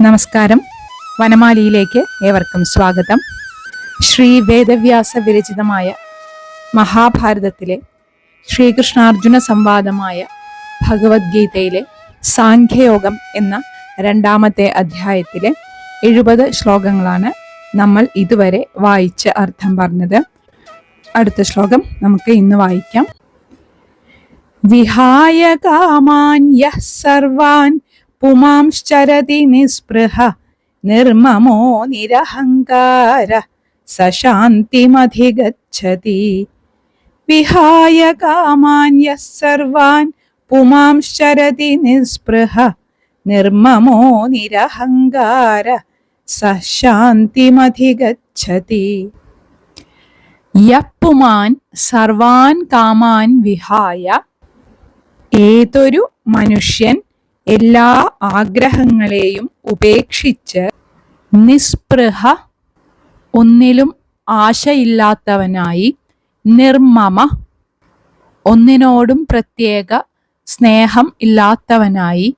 നമസ്കാരം. വനമാലിയിലേക്ക് ഏവർക്കും സ്വാഗതം. ശ്രീ വേദവ്യാസ വിരചിതമായ മഹാഭാരതത്തിലെ ശ്രീകൃഷ്ണാർജുന സംവാദമായ ഭഗവത്ഗീതയിലെ സാഖ്യയോഗം എന്ന രണ്ടാമത്തെ അധ്യായത്തിലെ എഴുപത് ശ്ലോകങ്ങളാണ് നമ്മൾ ഇതുവരെ വായിച്ച് അർത്ഥം പറഞ്ഞത്. അടുത്ത ശ്ലോകം നമുക്ക് ഇന്ന് വായിക്കാം. വിഹായ കാമാൻ യഹ് സർവാൻ പുമാംശ്ചരതി നിസ്പൃഹ നിർമ്മമോ നിരഹങ്കാര സശാന്തിമധിഗച്ഛതി. വിഹായ കാമാൻ യഃ സർവാൻ പുമാംശ്ചരതി നിസ്പൃഹ നിർമ്മമോ നിരഹങ്കാര സശാന്തിമധിഗച്ഛതി. യപ്പുമാൻ സർവാൻ കാമാൻ വിഹായ ഏതൊരു മനുഷ്യൻ എല്ലാ ആഗ്രഹങ്ങളെയും ഉപേക്ഷിച്ച് നിസ്പൃഹ ഒന്നിലും ആശയില്ലാത്തവനായി നിർമ്മമ ഒന്നിനോടും പ്രത്യേക സ്നേഹം ഇല്ലാത്തവനായി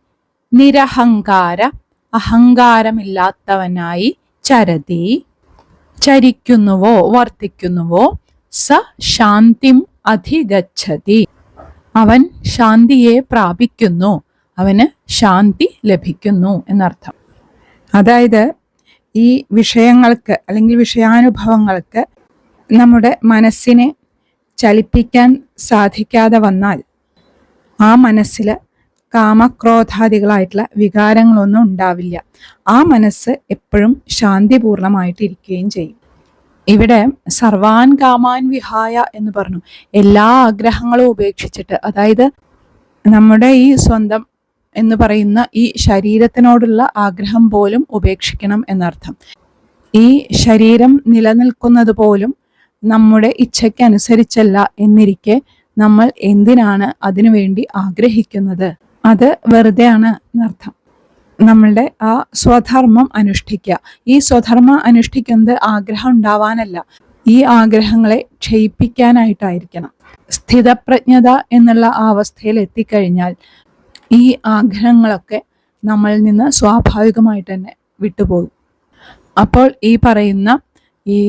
നിരഹങ്കാര അഹങ്കാരമില്ലാത്തവനായി ചരതി. ചരിക്കുന്നുവോ വർത്തിക്കുന്നുവോ സ ശാന്തിം അധിഗച്ഛതി. അവൻ ശാന്തിയെ പ്രാപിക്കുന്നു. അവന് ശാന്തി ലഭിക്കുന്നു എന്നർത്ഥം. അതായത് ഈ വിഷയങ്ങൾക്ക് അല്ലെങ്കിൽ വിഷയാനുഭവങ്ങൾക്ക് നമ്മുടെ മനസ്സിനെ ചലിപ്പിക്കാൻ സാധിക്കാതെ വന്നാൽ ആ മനസ്സിൽ കാമക്രോധാദികളായിട്ടുള്ള വികാരങ്ങളൊന്നും ഉണ്ടാവില്ല. ആ മനസ്സ് എപ്പോഴും ശാന്തിപൂർണമായിട്ടിരിക്കുകയും ചെയ്യും. ഇവിടെ സർവാൻ കാമാൻ വിഹായ എന്ന് പറഞ്ഞു. എല്ലാ ആഗ്രഹങ്ങളും ഉപേക്ഷിച്ചിട്ട് അതായത് നമ്മുടെ ഈ സ്വന്തം എന്ന് പറയുന്ന ഈ ശരീരത്തിനോടുള്ള ആഗ്രഹം പോലും ഉപേക്ഷിക്കണം എന്നർത്ഥം. ഈ ശരീരം നിലനിൽക്കുന്നത് പോലും നമ്മുടെ ഇച്ഛയ്ക്കനുസരിച്ചല്ല എന്നിരിക്കെ നമ്മൾ എന്തിനാണ് അതിനുവേണ്ടി ആഗ്രഹിക്കുന്നത്? അത് വെറുതെയാണ് എന്നർത്ഥം. നമ്മളുടെ ആ സ്വധർമ്മം അനുഷ്ഠിക്കുക. ഈ സ്വധർമ്മം അനുഷ്ഠിക്കുന്നത് ആഗ്രഹം ഉണ്ടാവാനല്ല. ഈ ആഗ്രഹങ്ങളെ ക്ഷയിപ്പിക്കാനായിട്ടായിരിക്കണം. സ്ഥിതപ്രജ്ഞത എന്നുള്ള അവസ്ഥയിൽ എത്തിക്കഴിഞ്ഞാൽ ഈ ആഗ്രഹങ്ങളൊക്കെ നമ്മളിൽ നിന്ന് സ്വാഭാവികമായിട്ട് തന്നെ വിട്ടുപോകും. അപ്പോൾ ഈ പറയുന്ന ഈ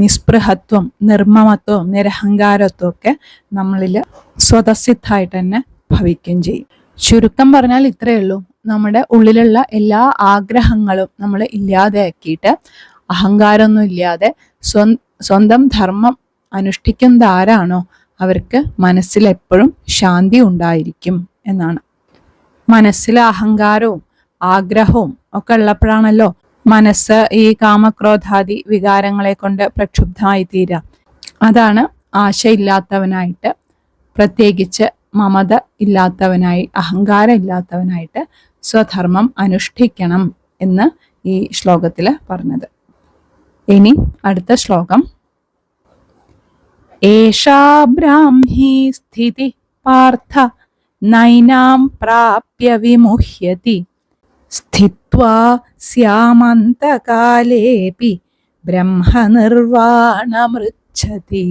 നിസ്പൃഹത്വം നിർമ്മമത്വം നിരഹങ്കാരത്വം ഒക്കെ നമ്മളിൽ സ്വതസിദ്ധായിട്ട് തന്നെ ഭവിക്കുകയും ചെയ്യും. ചുരുക്കം പറഞ്ഞാൽ ഇത്രയേ ഉള്ളൂ. നമ്മുടെ ഉള്ളിലുള്ള എല്ലാ ആഗ്രഹങ്ങളും നമ്മൾ ഇല്ലാതെയാക്കിയിട്ട് അഹങ്കാരമൊന്നും ഇല്ലാതെ സ്വ സ്വന്തം ധർമ്മം അനുഷ്ഠിക്കുന്നതാരാണോ അവർക്ക് മനസ്സിലെപ്പോഴും ശാന്തി ഉണ്ടായിരിക്കും എന്നാണ്. മനസ്സിൽ അഹങ്കാരവും ആഗ്രഹവും ഒക്കെ ഉള്ളപ്പോഴാണല്ലോ മനസ്സ് ഈ കാമക്രോധാദി വികാരങ്ങളെ കൊണ്ട് പ്രക്ഷുബ്ധമായി തീരുക അതാണ് ആശയില്ലാത്തവനായിട്ട് പ്രത്യേകിച്ച് മമത ഇല്ലാത്തവനായി അഹങ്കാരം ഇല്ലാത്തവനായിട്ട് സ്വധർമ്മം അനുഷ്ഠിക്കണം എന്ന് ഈ ശ്ലോകത്തിൽ പറഞ്ഞത്. ഇനി അടുത്ത ശ്ലോകം. ഏഷാ ബ്രാഹ്മി സ്ഥിതി പാർത്ഥ നൈനാം പ്രാപ്യ വിമുഹ്യതി. സ്ഥിത്വാ സ്യാമന്തകാലേപി ब्रह्मनिर्वाणमृच्छति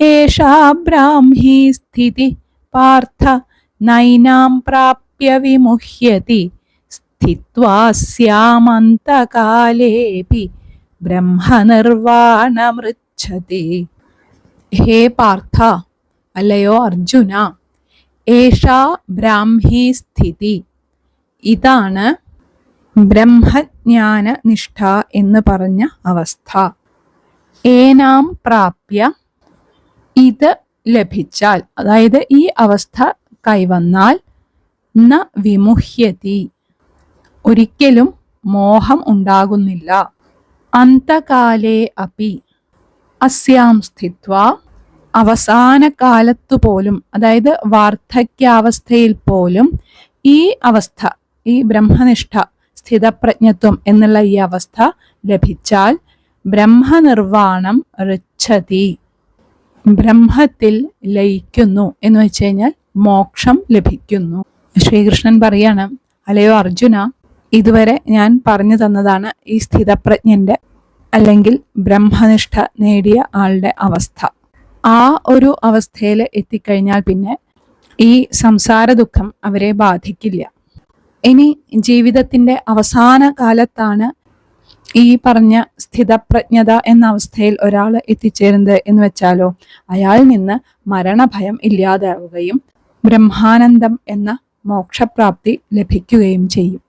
ഏഷാ ब्राह्मी സ്ഥിതി പാർത്ഥ നൈനാം പ്രാപ്യ വിമുഹ്യതി. സ്ഥിത്വാ സ്യാമന്തകാലേപി ബ്രഹ്മനിർവാണമൃച്ഛതി. ഹേ പാർത്ഥ അല്ലയോ അർജുന ഏഷാ ബ്രാഹ്മി സ്ഥിതി. ഇതാണ് ബ്രഹ്മജ്ഞാന നിഷ്ഠ എന്ന് പറഞ്ഞ അവസ്ഥ. ഏനാം പ്രാപ്യ. ഇത് ലഭിച്ചാൽ അതായത് ഈ അവസ്ഥ കൈവന്നാൽ ന വിമുഹ്യതി. ഒരിക്കലും മോഹം ഉണ്ടാകുന്നില്ല. അന്തകാലേ അപി. അസ്യാം സ്ഥിത്വ. അവസാന കാലത്തു പോലും അതായത് വാർദ്ധക്യാവസ്ഥയിൽ പോലും ഈ അവസ്ഥ ഈ ബ്രഹ്മനിഷ്ഠ സ്ഥിതപ്രജ്ഞത്വം എന്നുള്ള ഈ അവസ്ഥ ലഭിച്ചാൽ ബ്രഹ്മനിർവാണം ഋച്ഛതി. ബ്രഹ്മത്തിൽ ലയിക്കുന്നു എന്ന് വെച്ച് കഴിഞ്ഞാൽ മോക്ഷം ലഭിക്കുന്നു. ശ്രീകൃഷ്ണൻ പറയാണ് അല്ലയോ അർജുന ഇതുവരെ ഞാൻ പറഞ്ഞു തന്നതാണ് ഈ സ്ഥിതപ്രജ്ഞന്റെ അല്ലെങ്കിൽ ബ്രഹ്മനിഷ്ഠ നേടിയ ആളുടെ അവസ്ഥ. ആ ഒരു അവസ്ഥയിൽ എത്തിക്കഴിഞ്ഞാൽ പിന്നെ ഈ സംസാര ദുഃഖം അവരെ ബാധിക്കില്ല. ഇനി ജീവിതത്തിന്റെ അവസാന കാലത്താണ് ഈ പറഞ്ഞ സ്ഥിതപ്രജ്ഞത എന്ന അവസ്ഥയിൽ ഒരാൾ എത്തിച്ചേരുന്നത് എന്ന് വെച്ചാലോ അയാൾ നിന്ന് മരണഭയം ഇല്ലാതാവുകയും ബ്രഹ്മാനന്ദം എന്ന മോക്ഷപ്രാപ്തി ലഭിക്കുകയും ചെയ്യും.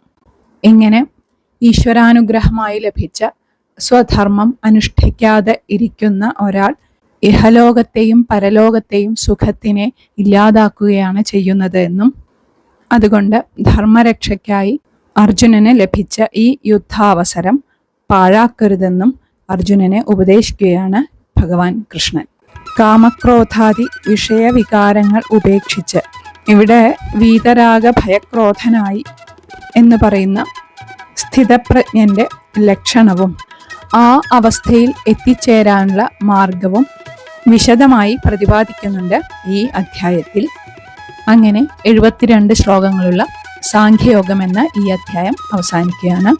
ഇങ്ങനെ ഈശ്വരാനുഗ്രഹമായി ലഭിച്ച സ്വധർമ്മം അനുഷ്ഠിക്കാതെ ഇരിക്കുന്ന ഒരാൾ ഇഹലോകത്തെയും പരലോകത്തെയും സുഖത്തിനെ ഇല്ലാതാക്കുകയാണ് ചെയ്യുന്നത് എന്നും അതുകൊണ്ട് ധർമ്മരക്ഷയ്ക്കായി അർജുനന് ലഭിച്ച ഈ യുദ്ധാവസരം പാഴാക്കരുതെന്നും അർജുനനെ ഉപദേശിക്കുകയാണ് ഭഗവാൻ കൃഷ്ണൻ. കാമക്രോധാദി വിഷയവികാരങ്ങൾ ഉപേക്ഷിച്ച് ഇവിടെ വീതരാഗ ഭയക്രോധനായി എന്ന് പറയുന്ന സ്ഥിതപ്രജ്ഞന്റെ ലക്ഷണവും ആ അവസ്ഥയിൽ എത്തിച്ചേരാനുള്ള മാർഗവും വിശദമായി പ്രതിപാദിക്കുന്നുണ്ട് ഈ അധ്യായത്തിൽ. അങ്ങനെ എഴുപത്തിരണ്ട് ശ്ലോകങ്ങളുള്ള സാഖ്യയോഗം എന്ന ഈ അധ്യായം അവസാനിക്കുകയാണ്.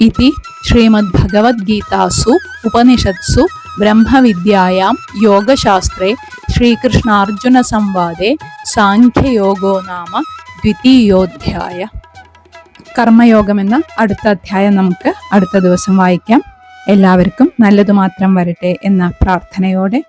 ഇതി ശ്രീമദ് ഭഗവത്ഗീതാസു ഉപനിഷത്സു ബ്രഹ്മവിദ്യായാം യോഗശാസ്ത്രേ ശ്രീകൃഷ്ണാർജുന സംവാദേ സാഖ്യയോഗോ നാമ ദ്വിതീയോധ്യായ. കർമ്മയോഗം എന്ന അടുത്ത അധ്യായം നമുക്ക് അടുത്ത ദിവസം വായിക്കാം. എല്ലാവർക്കും നല്ലതു മാത്രം വരട്ടെ എന്ന പ്രാർത്ഥനയോടെ